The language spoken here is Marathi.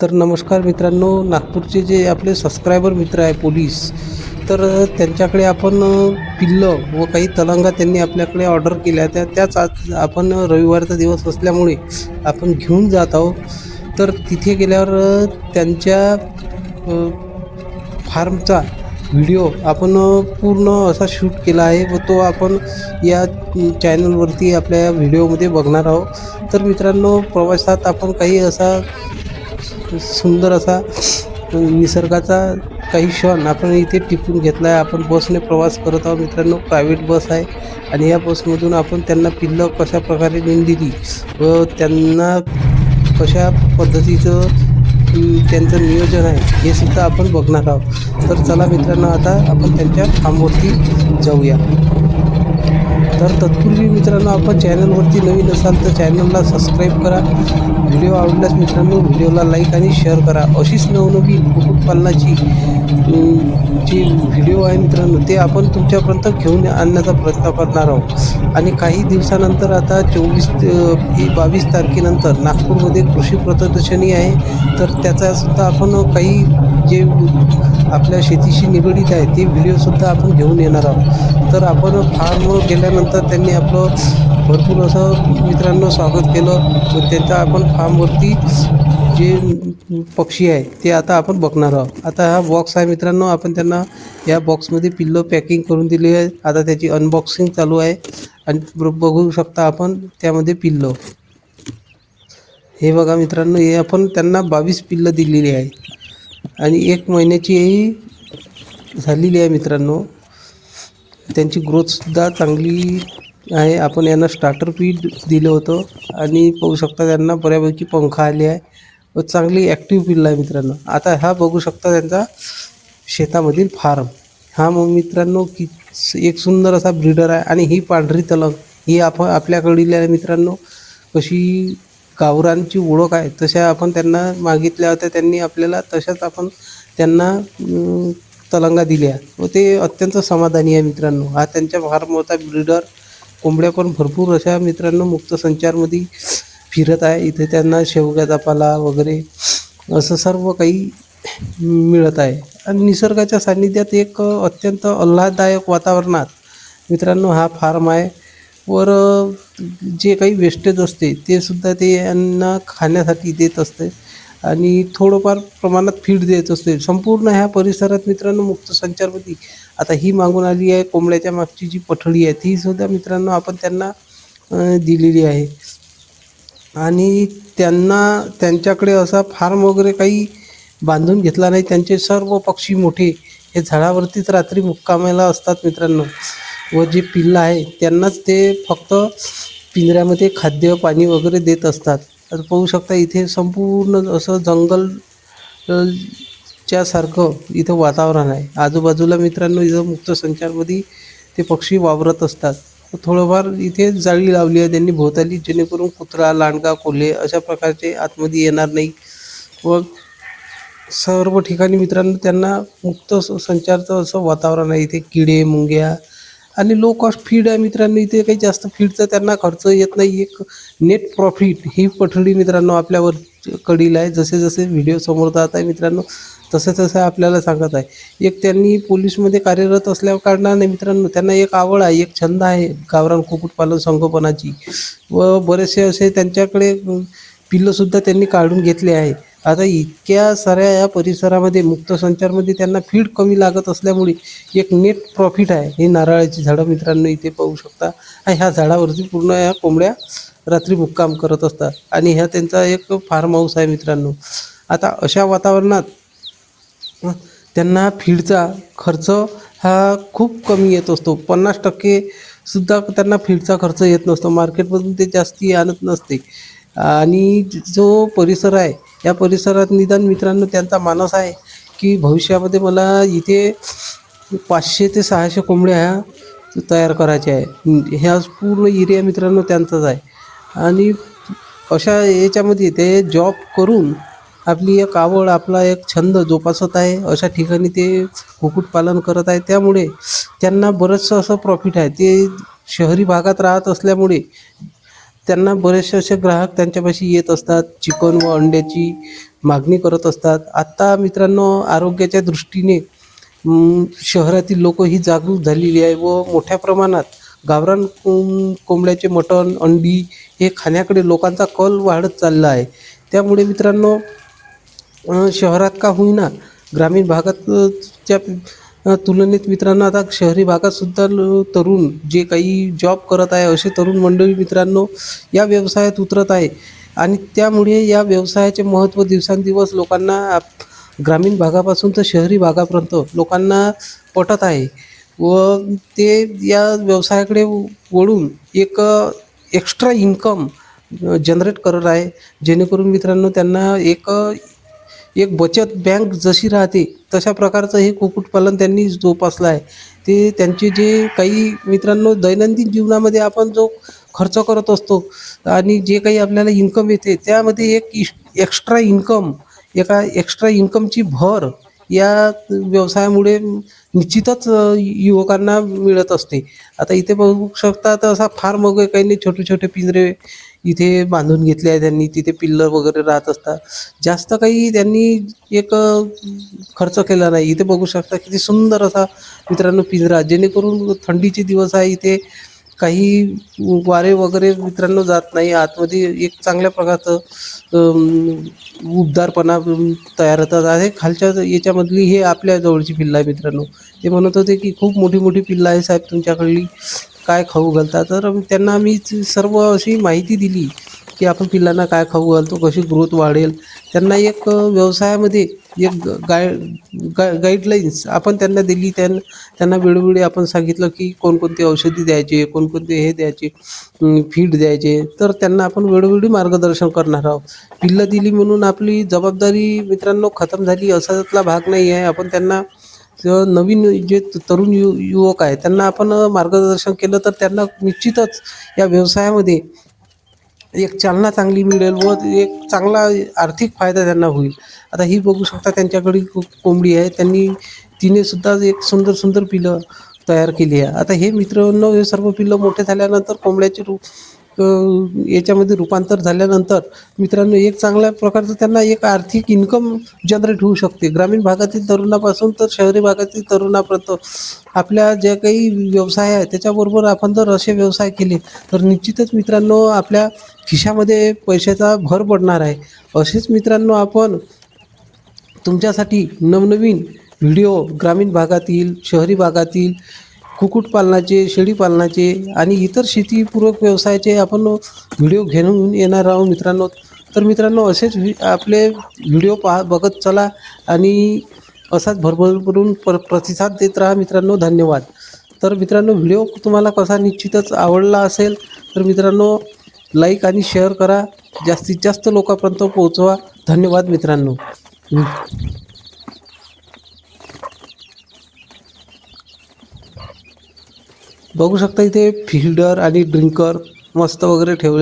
तर नमस्कार मित्रांनो नागपूरचे जे आपले सबस्क्रायबर मित्र आहे पोलीस तर त्यांच्याकडे आपण पिल्लं व काही तलंगा त्यांनी आपल्याकडे ऑर्डर केल्या त्या त्याच आज आपण रविवारचा दिवस असल्यामुळे आपण घेऊन जात आहोत. तर तिथे गेल्यावर त्यांच्या फार्मचा व्हिडिओ आपण पूर्ण असा शूट केला आहे व तो आपण या चॅनलवरती आपल्या व्हिडिओमध्ये बघणार आहोत. तर मित्रांनो प्रवासात आपण काही असा सुंदर असा निसर्गाचा काही क्षण आपण इथे टिपून घेतला आहे आपण बसने प्रवास करत आहोत मित्रांनो. प्रायव्हेट बस आहे. आणि या बसमधून आपण त्यांना पिल्लं कशा प्रकारे नेऊन दिली व त्यांना कशा पद्धतीचं त्यांचं नियोजन आहे हे सुद्धा आपण बघणार आहोत. तर चला मित्रांनो आता आपण त्यांच्या फार्मवरती जाऊया. तर तत्पूर्वी मित्रांनो आपण चॅनलवरती नवीन असाल तर चॅनलला सबस्क्राईब करा. व्हिडिओ आवडल्यास मित्रांनो व्हिडिओला लाईक आणि शेअर करा. अशीच नवनवीन कुक्कुटपालनाची जे व्हिडिओ आहे मित्रांनो ते आपण तुमच्यापर्यंत घेऊन आणण्याचा प्रयत्न करणार आहोत. आणि काही दिवसानंतर आता चोवीस बावीस तारखेनंतर नागपूरमध्ये कृषी प्रदर्शनी आहे. तर त्याचासुद्धा आपण काही जे आपल्या शेतीशी निगडीत आहे ते व्हिडिओसुद्धा आपण घेऊन येणार आहोत. तर आपण फार्मवर गेल्यानंतर त्यांनी आपलं भरपूर असं मित्रांनो स्वागत केलं. व त्यांचा आपण फार्मवरती जे पक्षी आहे ते आता आपण बघणार आहोत. आता हा बॉक्स आहे मित्रांनो आपण त्यांना या बॉक्समध्ये पिल्लं पॅकिंग करून दिली आहे. आता त्याची अनबॉक्सिंग चालू आहे. आणि बघू शकता आपण त्यामध्ये पिल्लो हे बघा मित्रांनो हे आपण त्यांना बावीस पिल्लं दिलेली आहे. आणि एक महिन्याची झालेली आहे मित्रांनो. त्यांची ग्रोथसुद्धा चांगली आहे. आपण यांना स्टार्टर फीड दिलं होतं. आणि पाहू शकता त्यांना बऱ्यापैकी पंखा आले आहे. व चांगली ॲक्टिव्ह पिल्लं आहे मित्रांनो. आता हा बघू शकता त्यांचा शेतामधील फार्म हा मग मित्रांनो की एक सुंदर असा ब्रीडर आहे आणि ही पांढरी तलंग ही आपण आपल्याकडील आहे मित्रांनो. कशी गावरांची ओळख आहे. तशा आपण त्यांना मागितल्या होत्या. त्यांनी आपल्याला तशाच आपण त्यांना तलंगा दिल्या. व ते अत्यंत समाधानी आहे मित्रांनो. हा त्यांच्या फार मोठा ब्रीडर कोंबड्या पण भरपूर अशा मित्रांनो मुक्त संचारमध्ये फिरत आहे इथे त्यांना शेवग्याचा पाला वगैरे असं सर्व काही मिळत आहे. आणि निसर्गाच्या सान्निध्यात एक अत्यंत आल्हाददायक वातावरणात मित्रांनो हा फार्म आहे. वर जे काही वेस्टेज असते ते सुद्धा ते यांना खाण्यासाठी देत असते. आणि थोडंफार प्रमाणात फीड देत असते. संपूर्ण ह्या परिसरात मित्रांनो मुक्त संचारमध्ये आता ही मागून आली आहे कोंबड्याच्या मागची जी पठडी आहे ती सुद्धा मित्रांनो आपण त्यांना दिलेली आहे. आणि त्यांना त्यांच्याकडे असा फार्म वगैरे काही बांधून घेतला नाही. त्यांचे सर्व पक्षी मोठे हे झाडावरतीच रात्री मुक्कामाला असतात मित्रांनो. व जे पिल्लं आहे त्यांनाच ते फक्त पिंजऱ्यामध्ये खाद्य पाणी वगैरे देत असतात. तर पाहू शकता इथे संपूर्ण असं जंगल च्यासारखं इथं वातावरण आहे. आजूबाजूला मित्रांनो इथं मुक्त संचारमध्ये ते पक्षी वावरत असतात. थोडंफार इथे जाळी लावली आहे त्यांनी भोवताली जेणेकरून कुत्रा लांडगा कोल्हे अशा प्रकारचे आतमध्ये येणार नाही. व सर्व ठिकाणी मित्रांनो त्यांना मुक्त संचारचं असं वातावरण आहे. इथे किडे मुंग्या आणि लो कॉस्ट फीड आहे मित्रांनो इथे काही जास्त फीडचा त्यांना खर्च येत नाही. एक नेट प्रॉफिट ही पठडी मित्रांनो आपल्यावर कडील आहे. जसे जसे व्हिडिओ समोर जात आहे मित्रांनो तसे तसे आपल्याला सांगत आहे. एक त्यांनी पोलीसमध्ये कार्यरत असल्या कारणाने मित्रांनो त्यांना एक आवड आहे एक छंद आहे गावरान कुक्कुटपालन संगोपनाची. व बरेचसे असे त्यांच्याकडे पिल्लंसुद्धा त्यांनी काढून घेतले आहे. आता इतक्या साऱ्या या परिसरामध्ये मुक्त संचारमध्ये त्यांना फीड कमी लागत असल्यामुळे एक नेट प्रॉफिट आहे. हे नारळाची झाडं मित्रांनो इथे पाहू शकता. आणि ह्या झाडावरती पूर्ण या कोंबड्या रात्री मुक्काम करत असतात. आणि ह्या त्यांचा एक फार्म हाऊस आहे मित्रांनो. आता अशा वातावरणात त्यांना फीडचा खर्च हा खूप कमी येत असतो. पन्नास टक्के सुद्धा त्यांना फीडचा खर्च येत नसतो. मार्केटमधून ते जास्ती आणत नसते. आणि जो परिसर आहे या परिसरात निदान मित्रांनो त्यांचा मानस आहे की भविष्यामध्ये मला इथे पाचशे ते सहाशे कोंबड्या ह्या तयार करायच्या आहे. ह्या पूर्ण एरिया मित्रांनो त्यांचाच आहे. आणि अशा याच्यामध्ये ते जॉब करून आपली एक आवड आपला एक छंद जोपासत आहे. अशा ठिकाणी ते कुक्कुटपालन करत आहे. त्यामुळे त्यांना बरंचसं असं प्रॉफिट आहे. ते शहरी भागात राहत असल्यामुळे त्यांना बरेचसे असे ग्राहक त्यांच्यापाशी येत असतात चिकन व अंड्याची मागणी करत असतात. आत्ता मित्रांनो आरोग्याच्या दृष्टीने शहरातील लोक ही जागरूक झालेली आहे व मोठ्या प्रमाणात गावरान कोंबड्याचे मटण अंडी हे खाण्याकडे लोकांचा कल वाढत चालला आहे. त्यामुळे मित्रांनो शहरात का होईना ग्रामीण भागात तुलनेत मित्रांनो आता शहरी भागात सुद्धा तरुण जे काही जॉब करत आहे असे तरुण मंडळी मित्रांनो या व्यवसायात उतरत आहे. आणि त्यामुळे या व्यवसायाचे महत्त्व दिवसेंदिवस लोकांना आप- ग्रामीण भागापासून तर शहरी भागापर्यंत लोकांना पटत आहे. व ते या व्यवसायाकडे वळून एक एक्स्ट्रा इन्कम जनरेट करत आहे. जेणेकरून मित्रांनो त्यांना एक एक बचत बँक जशी राहते तशा प्रकारचं हे कुक्कुटपालन त्यांनी जोपासलं आहे. ते त्यांचे जे काही मित्रांनो दैनंदिन जीवनामध्ये आपण जो खर्च करत असतो आणि जे काही आपल्याला इन्कम येते त्यामध्ये एक इश एक्स्ट्रा इन्कम एका एक्स्ट्रा इन्कमची भर या व्यवसायामुळे निश्चितच युवकांना मिळत असते. आता इथे बघू शकता तर असा फार मग काही नाही. छोटे छोटे पिंजरे इथे बांधून घेतले आहे त्यांनी. तिथे पिल्लर वगैरे राहत असतात. जास्त काही त्यांनी एक खर्च केला नाही. इथे बघू शकता किती सुंदर असा मित्रांनो पिंजरा जेणेकरून थंडीचे दिवस आहे. इथे काही वारे वगैरे मित्रांनो जात नाही. आतमध्ये एक चांगल्या प्रकारचं उबदारपणा तयार होतात. आहे खालच्या याच्यामधली हे आपल्या जवळची पिल्लं आहे मित्रांनो. ते म्हणत होते की खूप मोठी मोठी पिल्लं आहे साहेब तुमच्याकडली. काय खाऊ घालता? तर त्यांना मी सर्व अशी माहिती दिली. की आपण पिल्लांना काय खाऊ घालतो कशी ग्रोथ वाढेल? त्यांना एक व्यवसायामध्ये एक गाय गा गाईडलाईन्स आपण त्यांना दिली त्यां त्यांना वेळोवेळी आपण सांगितलं की कोणकोणते औषधी द्यायचे कोणकोणते हे द्यायचे फीड द्यायचे. तर त्यांना आपण वेळोवेळी मार्गदर्शन करणार आहोत. पिल्लं दिली म्हणून आपली जबाबदारी मित्रांनो खतम झाली असातला भाग नाही आहे. आपण त्यांना नवीन जे तरुण यु युवक आहे त्यांना आपण मार्गदर्शन केलं तर त्यांना निश्चितच या व्यवसायामध्ये एक चालना चांगली मिळेल व एक चांगला आर्थिक फायदा त्यांना होईल. आता ही बघू शकता त्यांच्याकडे खूप कोंबडी आहे. त्यांनी तिने सुद्धा एक सुंदर सुंदर पिलं तयार केली आहे. आता हे मित्रांनो हे सर्व पिल्लं मोठे झाल्यानंतर कोंबड्याचे रूप याच्यामध्ये रूपांतर झाल्यानंतर मित्रांनो एक चांगल्या प्रकारचं त्यांना एक आर्थिक इन्कम जनरेट होऊ शकते. ग्रामीण भागातील तरुणापासून तर शहरी भागातील तरुणापर्यंत आपल्या ज्या काही व्यवसाय आहे त्याच्याबरोबर आपण जर असे व्यवसाय केले तर निश्चितच मित्रांनो आपल्या खिशामध्ये पैशाचा भर पडणार आहे. असेच मित्रांनो आपण तुमच्यासाठी नवनवीन व्हिडिओ ग्रामीण भागातील शहरी भागातील कुक्कुटपालनाचे शेळीपालनाचे आणि इतर शेतीपूरक व्यवसायाचे आपण व्हिडिओ घेऊन येणार आहोत मित्रांनो. तर मित्रांनो असेच व्हि आपले व्हिडिओ पहा बघत चला आणि असाच भरभरून प्र प्रतिसाद देत राहा मित्रांनो. धन्यवाद. तर मित्रांनो व्हिडिओ तुम्हाला कसा निश्चितच आवडला असेल तर मित्रांनो लाईक आणि शेअर करा. जास्तीत जास्त लोकांपर्यंत पोहोचवा. धन्यवाद मित्रांनो. बघू शकता इथे फिल्डर आणि ड्रिंकर मस्त वगैरे ठेवले